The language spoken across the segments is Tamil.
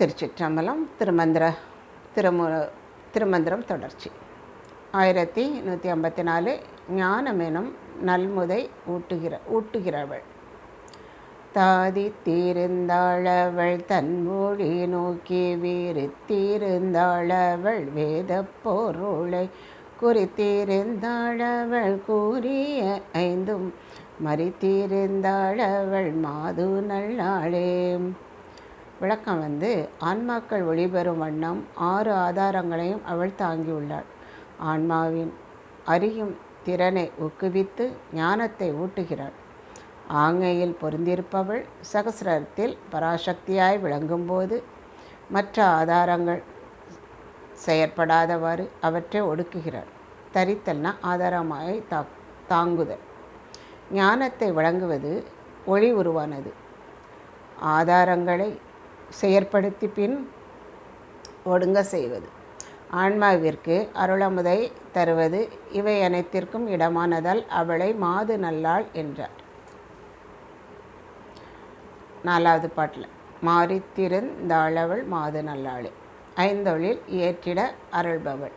திருச்சிற்றம்பலம் திருமந்திர திருமு திருமந்திரம் தொடர்ச்சி. ஆயிரத்தி நூற்றி ஐம்பத்தி நாலு ஞானமெனும் நல்முதை ஊட்டுகிற ஊட்டுகிறவள். தாதி தீர்ந்தாளவள் தன்மொழி நோக்கி வீரித்தீர்ந்தாளவள் வேத பொருளை குறித்தீர்ந்தாளவள் கூறிய ஐந்தும் மறித்தீர்ந்தாளவள் மாது நல்லாளே. விளக்கம் வந்து ஆன்மாக்கள் ஒளிபெறும் வண்ணம் ஆறு ஆதாரங்களையும் அவள் தாங்கியுள்ளாள். ஆன்மாவின் அறியும் திறனை ஊக்குவித்து ஞானத்தை ஊட்டுகிறாள். ஆங்கையில் பொருந்திருப்பவள் சகசிரத்தில் பராசக்தியாய் விளங்கும்போது மற்ற ஆதாரங்கள் செயற்படாதவாறு அவற்றை ஒடுக்குகிறாள். தரித்தல்னா ஆதாரமாய் தா தாங்குதல். ஞானத்தை வழங்குவது ஒளி உருவானது. ஆதாரங்களை செயற்படுத்தி பின் ஒடுங்க செய்வது. ஆன்மாவிற்கு அருளமுதை தருவது இவை அனைத்திற்கும் இடமானதால் அவளை மாது நல்லாள் என்றார். நாலாவது பாட்டில் மாறித்திருந்தாளவள் மாது நல்லாளே. ஐந்தொழில் ஏற்றிட அருள்பவள்.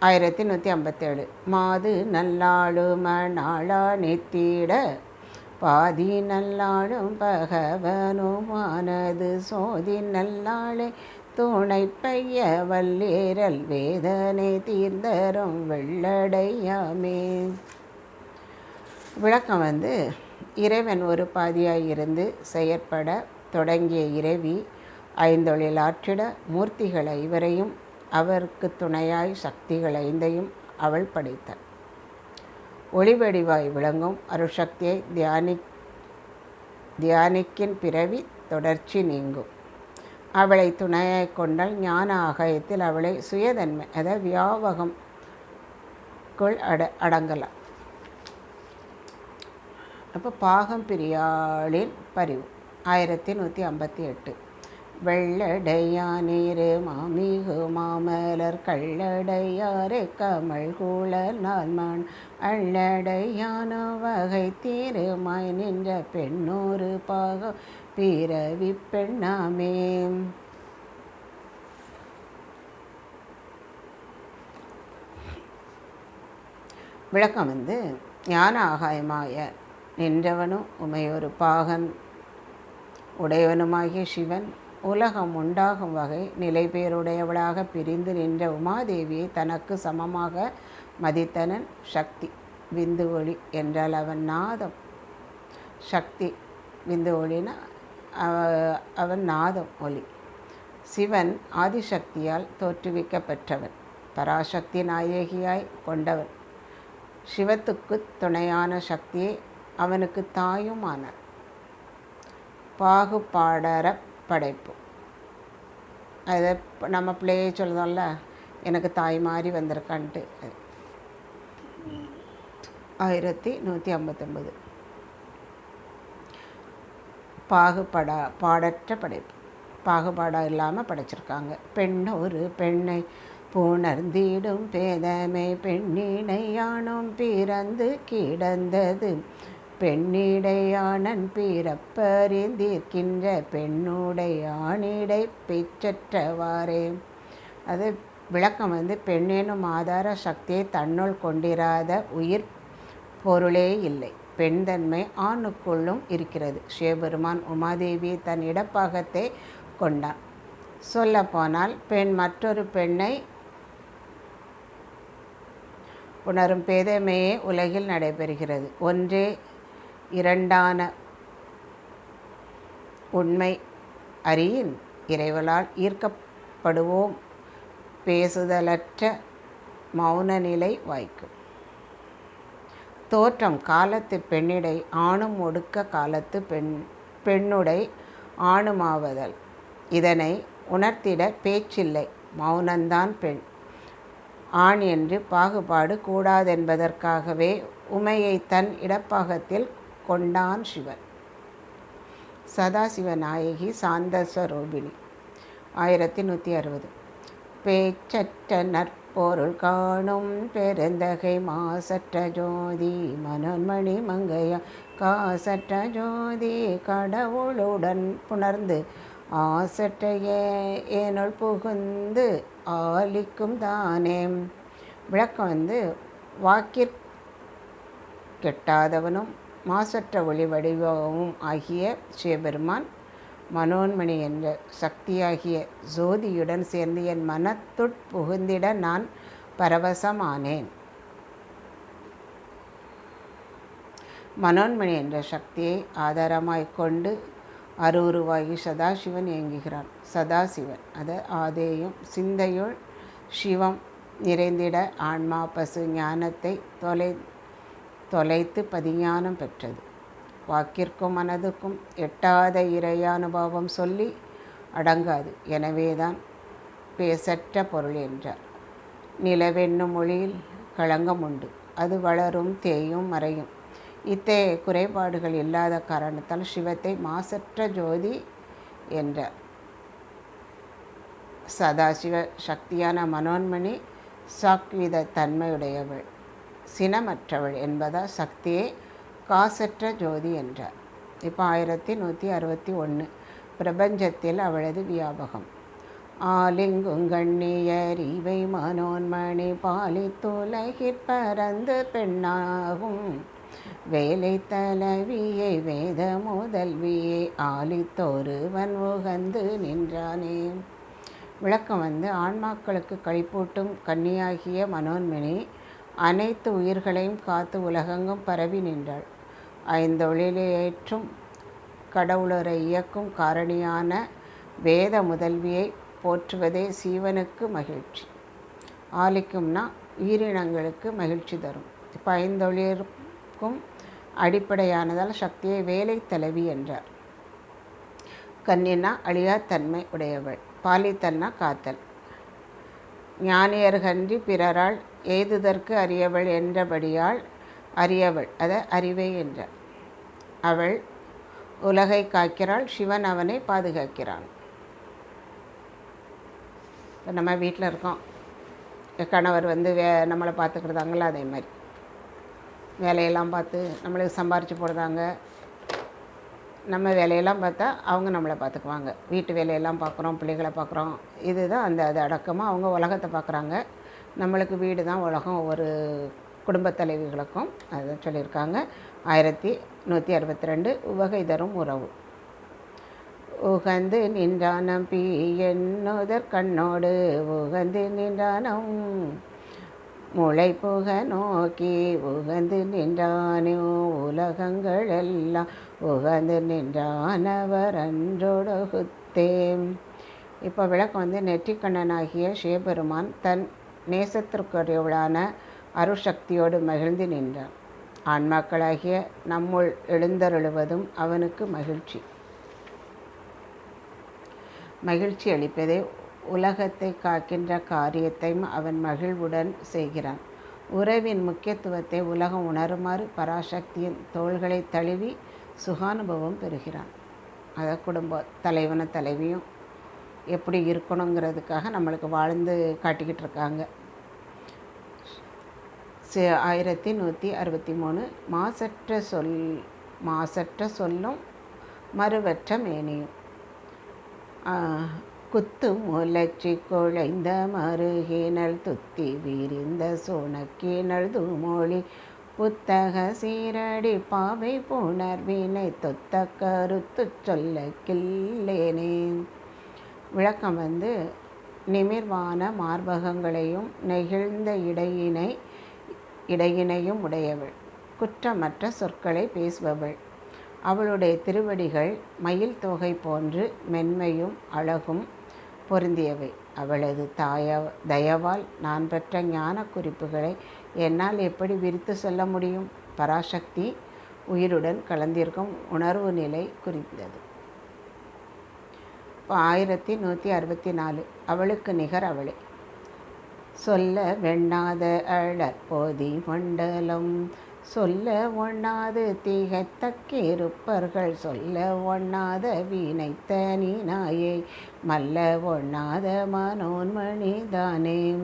ஆயிரத்தி நூற்றி ஐம்பத்தேழு மாது நல்லாளும நாளா நெத்திட பாதி நல்லாளும் பகவனுமானது சோதி நல்லாளே துணை பைய வல்லேரல் வேதனை தீர்ந்தரும் வெள்ளடையாமே. விளக்கம் வந்து இறைவன் ஒரு பாதியாய் இருந்து செயற்பட தொடங்கிய இறைவி ஐந்தொழில் ஆற்றிட மூர்த்திகள் ஐவரையும் அவருக்கு துணையாய் சக்திகள் ஐந்தையும் அவள் படைத்தாள் ஒளிவடிவாய் விளங்கும் அருசக்தியை தியானி தியானிக்கின் பிறவி தொடர்ச்சி நீங்கும். அவளை துணையை கொண்டால் ஞான ஆகாயத்தில் அவளை சுயதன்மை அதாவது வியாபகம்குள் அட அடங்கலாம். அப்போ பாகம் பிரியாளின் பரிவு ஆயிரத்தி நூற்றி ஐம்பத்தி எட்டு. வெள்ளடையானீரு மாமிகு மாமலர் கள்ளடையாறு கமல் கூழல் நான்மான் அள்ளடையான வகை தீருமாய் நின்ற பெண்ணூறு பாகம் பிறவி பெண்ணாமே. விளக்கம் வந்து ஞான ஆகாயமாய நின்றவனும் உமையொரு பாகன் உடையவனுமாகிய சிவன் உலகம் உண்டாகும் வகை நிலைபேருடையவளாக பிரிந்து நின்ற உமாதேவியை தனக்கு சமமாக மதித்தனன் சக்தி விந்து ஒளி என்றால் அவன் நாதம். சக்தி விந்து ஒளினா அவன் நாதம் ஒளி. சிவன் ஆதிசக்தியால் தோற்றுவிக்கப்பெற்றவன் பராசக்தி நாயகியாய் கொண்டவன். சிவத்துக்கு துணையான சக்தியை அவனுக்கு தாயும் ஆனார் படைப்பு. அதை நம்ம பிள்ளையே சொல்லுதோம்ல எனக்கு தாய் மாதிரி வந்திருக்கான்ட்டு. ஆயிரத்தி நூற்றி ஐம்பத்தொம்பது பாகுபடா பாடற்ற படைப்பு. பாகுபாடாக இல்லாமல் படைச்சிருக்காங்க. பெண் ஒரு பெண்ணை புணர்ந்திடும் பேதமை பெண்ணினையானும் பிறந்து கிடந்தது. பெண்ணிடையானன் பிறப்பறிந்திருக்கின்ற பெண்ணுடையானிடை பிச்சற்றவாறே. அது விளக்கம் வந்து பெண்ணேனும் ஆதார சக்தியை தன்னுள் கொண்டிராத உயிர் பொருளே இல்லை. பெண்தன்மை ஆணுக்குள்ளும் இருக்கிறது. சிவபெருமான் உமாதேவி தன் இடப்பாகத்தை கொண்டான். சொல்லப்போனால் பெண் மற்றொரு பெண்ணை உணரும் பேதமையே உலகில் நடைபெறுகிறது. ஒன்றே இரண்டான உண்மை அறியின் இறைவலால் ஈர்க்கப்படுவோம். பேசுதலற்ற மௌன நிலை வாய்க்கும். தோற்றம் காலத்து பெண்ணிடை ஆணும் ஒடுக்க காலத்து பெண் பெண்ணுடை ஆணுமாவதல். இதனை உணர்த்திட பேச்சில்லை மௌனந்தான் பெண். ஆண் என்று பாகுபாடு கூடாதென்பதற்காகவே உமையை தன் இடப்பாகத்தில் கொண்டான் சிவன். சதாசிவ நாயகி சாந்தஸ்வரூபிணி. ஆயிரத்தி நூற்றி அறுபது. பேச்சற்ற நற்பொருள் காணும் பெருந்தகை மாசற்ற ஜோதி மனோன்மணி மங்கையா. காசற்ற ஜோதி கடவுளுடன் புணர்ந்து ஆசற்றைய ஏனுள் புகுந்து ஆலிக்கும் தானே. விளக்கம் வந்து வாக்கிற் கெட்டாதவனும் மாசற்ற ஒளி வடிவமும் ஆகிய சிவபெருமான் மனோன்மணி என்ற சக்தியாகிய ஜோதியுடன் சேர்ந்து என் மனத்துட் புகுந்திட நான் பரவசமானேன். மனோன்மணி என்ற சக்தியை ஆதாரமாய் கொண்டு அருவுருவாகி சதாசிவன் இயங்குகிறான். சதாசிவன் அது ஆதேயும் சிந்தையுள் சிவம் நிறைந்திட ஆன்மா பசு ஞானத்தை தொலை தொலைத்து பதிஞானம் பெற்றது. வாக்கிற்கும் மனதுக்கும் எட்டாத இறையானுபவம் சொல்லி அடங்காது. எனவேதான் பேசற்ற பொருள் என்றார். நிலவென்னும் மொழியில் களங்கம் உண்டு. அது வளரும் தேயும் மறையும். இத்தகைய குறைபாடுகள் இல்லாத காரணத்தால் சிவத்தை மாசற்ற ஜோதி என்றார். சதாசிவ சக்தியான மனோன்மணி சாக்வித தன்மையுடையவள். சினமற்றவள் என்பதால் சக்தியே காசற்ற ஜோதி என்றார். இப்போ ஆயிரத்தி நூற்றி அறுபத்தி ஒன்று பிரபஞ்சத்தில் அவளது வியாபகம். ஆலிங்குங்கண்ணியர் இவை மனோன்மணி பாலித்துலகிற் பரந்து பெண்ணாகும். வேலை தலைவியை வேத முதல்வியை ஆலித்தொருவன் உகந்து நின்றானே. விளக்கம் வந்து ஆன்மாக்களுக்கு கழிப்பூட்டும் கன்னியாகிய மனோன்மணி அனைத்து உயிர்களையும் காத்து உலகெங்கும் பரவி நின்றாள். ஐந்தொழிலேற்றும் கடவுளரை இயக்கும் காரணியான வேத முதல்வியை போற்றுவதே சீவனுக்கு மகிழ்ச்சி. ஆலிக்கும்னா உயிரினங்களுக்கு மகிழ்ச்சி தரும். இப்போ ஐந்தொழிற்கும் அடிப்படையானதால் சக்தியை வேலை தலைவி என்றார். கண்ணினா அழியாத்தன்மை உடையவள். பாலித்தன்னா காத்தல். ஞானியர்கன்றி பிறரால் எய்துதற்கு அறியவள் என்றபடியால் அறியவள் அத அறிவை என்ற. அவள் உலகை காக்கிறாள் சிவன் அவனை பாதுகாக்கிறான். இப்போ நம்ம வீட்டில் இருக்கோம். கணவர் வந்து வே நம்மளை பார்த்துக்கிட்டாங்கள அதே மாதிரி வேலையெல்லாம் பார்த்து நம்மளுக்கு சம்பாரித்து போடுறாங்க. நம்ம வேலையெல்லாம் பார்த்தா அவங்க நம்மளை பார்த்துக்குவாங்க. வீட்டு வேலையெல்லாம் பார்க்குறோம் பிள்ளைகளை பார்க்குறோம். இதுதான் அந்த அது அடக்கமாக அவங்க உலகத்தை பார்க்குறாங்க. நம்மளுக்கு வீடு தான் உலகம் ஒவ்வொரு குடும்பத் தலைவிகளுக்கும். அதை சொல்லியிருக்காங்க. ஆயிரத்தி நூற்றி அறுபத்தி ரெண்டு உவகை தரும் உறவு. உகந்து நின்றானம் பி என்னுதற் கண்ணோடு உகந்து நின்றானம் முளை புக நோக்கி உகந்து நின்றானோ உலகங்கள் எல்லாம். உகந்து நின்றானவர் அன்றொடுகுத்தேம் இப்போ விளக்கம் வந்து நெற்றிக்கண்ணனாகிய சிவபெருமான் தன் நேசத்திற்குரியவளான அருசக்தியோடு மகிழ்ந்து நின்றான். ஆன்மாக்களாகிய நம்முள் எழுந்தருளுவதும் அவனுக்கு மகிழ்ச்சி. மகிழ்ச்சி அளிப்பதே உலகத்தை காக்கின்ற காரியத்தையும் அவன் மகிழ்வுடன் செய்கிறான். உறவின் முக்கியத்துவத்தை உலகம் உணருமாறு பராசக்தியின் தோள்களை தழுவி சுகானுபவம் பெறுகிறான். அதை குடும்ப தலைவன தலைவியும் எப்படி இருக்கணுங்கிறதுக்காக நம்மளுக்கு வாழ்ந்து காட்டிக்கிட்டு இருக்காங்க. ஆயிரத்தி நூற்றி அறுபத்தி மூணு மாசற்ற சொல் மாசற்ற சொல்லும் மறுவற்ற மேனியும். குத்து முலச்சி குழைந்த மருகினல் துத்தி விரிந்த சோனக்கினல் தூமொழி புத்தக சீரடி பாவை புணர்வினை தொத்த கருத்து சொல்ல கில்லேனே விளக்கம் வந்து நிமிர்வான மார்பகங்களையும் நெகிழ்ந்த இடையினை இடையினையும் உடையவள். குற்றமற்ற சொற்களை பேசுபவள். அவளுடைய திருவடிகள் மயில் தொகை போன்று மென்மையும் அழகும் பொருந்தியவை. அவளது தாய தயவால் நான் பெற்ற ஞான குறிப்புகளை என்னால் எப்படி விரித்து சொல்ல முடியும்? பராசக்தி உயிருடன் கலந்திருக்கும் உணர்வு நிலை குறித்தது இப்போ ஆயிரத்தி நூற்றி அறுபத்தி நாலு. அவளுக்கு நிகர் அவளே. சொல்ல வெண்ணாத அழற் போதி மண்டலம். சொல்ல ஒண்ணாது திகத்தக்கிருப்பர்கள் சொல்ல ஒண்ணாத வீணைத்த நீ நாயை மல்ல ஒண்ணாத மனோன்மணி தானே.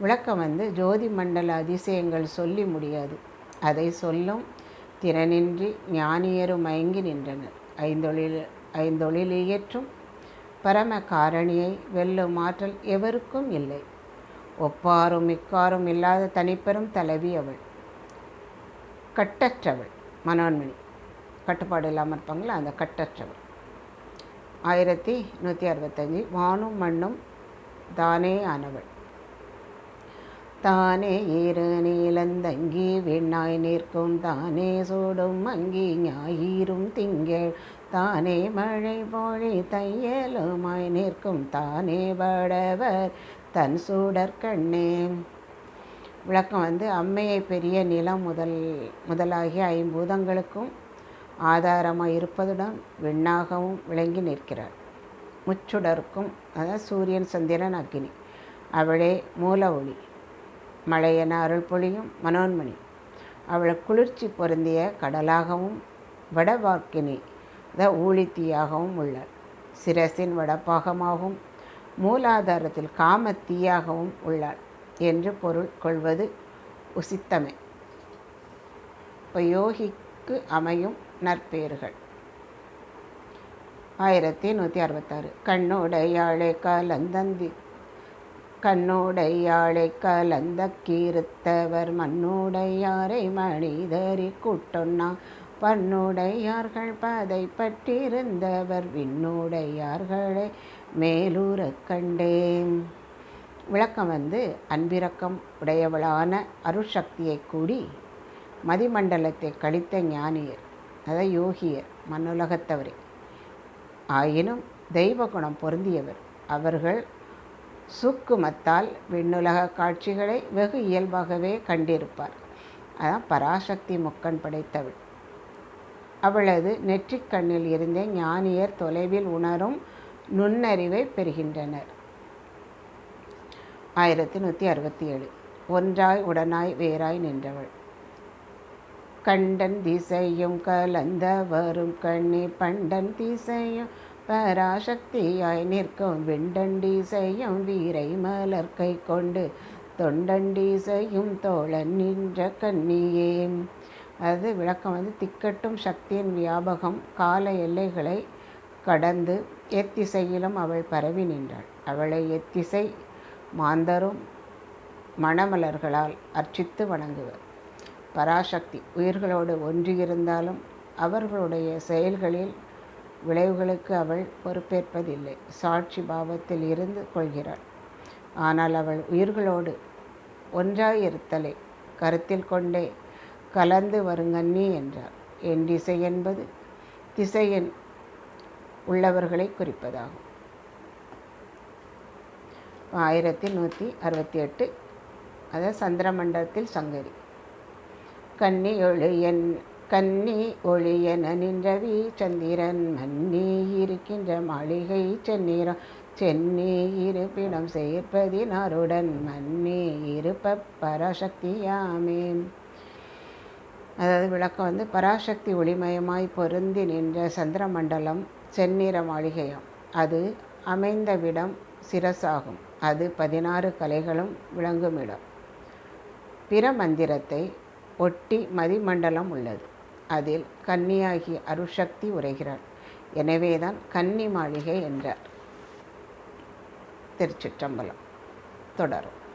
விளக்கம் வந்து ஜோதி மண்டல அதிசயங்கள் சொல்லி முடியாது. அதை சொல்லும் திறனின்றி ஞானியரும் மயங்கி நின்றனர். ஐந்தொழில் ஐந்தொழில் இயற்றும் பரம காரணியை வெல்லும் ஆற்றல் எவருக்கும் இல்லை. ஒப்பாரும் மிக்காரும் இல்லாத தனிப்பெரும் தலைவி அவள். கட்டற்றவள் மனோன்மணி. கட்டுப்பாடு இல்லாமல் இருப்பாங்களா அந்த கட்டற்றவள். ஆயிரத்தி நூற்றி அறுபத்தஞ்சி வானும் மண்ணும் தானே ஆனவள். தானே ஈரு நீலந்தங்கி விண்ணாய் நிற்கும் தானே சூடும் அங்கி ஞாயிறும் திங்கள். தானே மழை பொழி தையலுமாய் நிற்கும் தானே வடவர் தன் சூடர் கண்ணே. விளக்கம் வந்து அம்மையை பெரிய நிலம் முதல் முதலாகிய ஐம்பூதங்களுக்கும் ஆதாரமாக இருப்பதுடன் விண்ணாகவும் விளங்கி நிற்கிறாள். முச்சுடருக்கும் அதாவது சூரியன் சந்திரன் அக்னி. அவளே மூல ஒளி. மழையென அருள் பொழியும் மனோன்மணி. அவள் குளிர்ச்சி பொருந்திய கடலாகவும் வடவாக்கினி த ஊழித்தீயாகவும் உள்ளாள். சிரசின் வடப்பாகமாகவும் மூலாதாரத்தில் காமத்தீயாகவும் உள்ளாள் என்று பொருள் கொள்வது உசித்தமே. இப்போ யோகிக்கு அமையும் நற்பேறுகள் ஆயிரத்தி நூற்றி அறுபத்தாறு. கண்ணுடையாழை காலந்தந்தி கண்ணுடையாழை கலந்த கீர்த்தவர் மண்ணுடையாரை மனிதறி கூட்டொன்னா பண்ணுடையார்கள் பதை பற்றிருந்தவர் விண்ணுடையார்களை மேலூர கண்டேன். விளக்கம் வந்து அன்பிறக்கம் உடையவளான அருட்சக்தியை கூடி மதிமண்டலத்தை கழித்த ஞானியர் அதை யோகியர் மண்ணுலகத்தவரே. ஆயினும் தெய்வ குணம் பொருந்தியவர். அவர்கள் சுக்குமத்தால் விண்ணுலக காட்சிகளை வெகு இயல்பாகவே கண்டிருப்பார். அதான் பராசக்தி முக்கண் படைத்தவள் அவளது நெற்றிக்கண்ணில் இருந்தே ஞானியர் தொலைவில் உணரும் நுண்ணறிவை பெறுகின்றனர். ஆயிரத்தி நூற்றி அறுபத்தி ஏழு ஒன்றாய் உடனாய் வேறாய் நின்றவள். கண்டன் திசையும் கலந்த வரும் கண்ணி பண்டன் திசையும் பராசக்தியாய் நிற்கும் விண்டண்டீசையும் வீரை மலர் கை கொண்டு செய்யும் தோழன் நின்ற கண்ணியே. அது விளக்கம் வந்து திக்கட்டும் சக்தியின் வியாபகம் கால எல்லைகளை கடந்து எத்திசையிலும் அவள் பரவி நின்றாள். அவளை எத்திசை மாந்தரும் மணமலர்களால் அர்ச்சித்து வணங்குவர். பராசக்தி உயிர்களோடு ஒன்றியிருந்தாலும் அவர்களுடைய செயல்களில் விளைவுகளுக்கு அவள் பொறுப்பேற்பதில்லை. சாட்சி பாவத்தில் இருந்து கொள்கிறாள். ஆனால் அவள் உயிர்களோடு ஒன்றாயிருத்தலை. கருத்தில் கொண்டே கலந்து வருங்கண்ணி என்றார் என் திசை என்பது திசையின் உள்ளவர்களை குறிப்பதாகும். ஆயிரத்தி நூற்றி அறுபத்தி எட்டு அதாவது சந்திரமண்டலத்தில் சங்கரி. கன்னி என் கன்னி ஒளியன நின்றவி சந்திரன் மன்னி இருக்கின்ற மாளிகை செந்நிறம். சென்னி இருப்பிடம் சேர்ப்பதினாருடன் மன்னி இருப்ப பராசக்தியாமே. அதாவது விளக்கம் வந்து பராசக்தி ஒளிமயமாய் பொருந்தி நின்ற சந்திரமண்டலம் செந்நிற மாளிகையாம். அது அமைந்த விடம் சிரசாகும். அது பதினாறு கலைகளும் விளங்குமிடம் பிற மந்திரத்தை ஒட்டி மதிமண்டலம் உள்ளது. அதில் கன்னியாகி அருஷக்தி உரைகிறார். எனவேதான் கன்னி மாளிகை என்றார். திருச்சிற்றம்பலம். தொடரும்.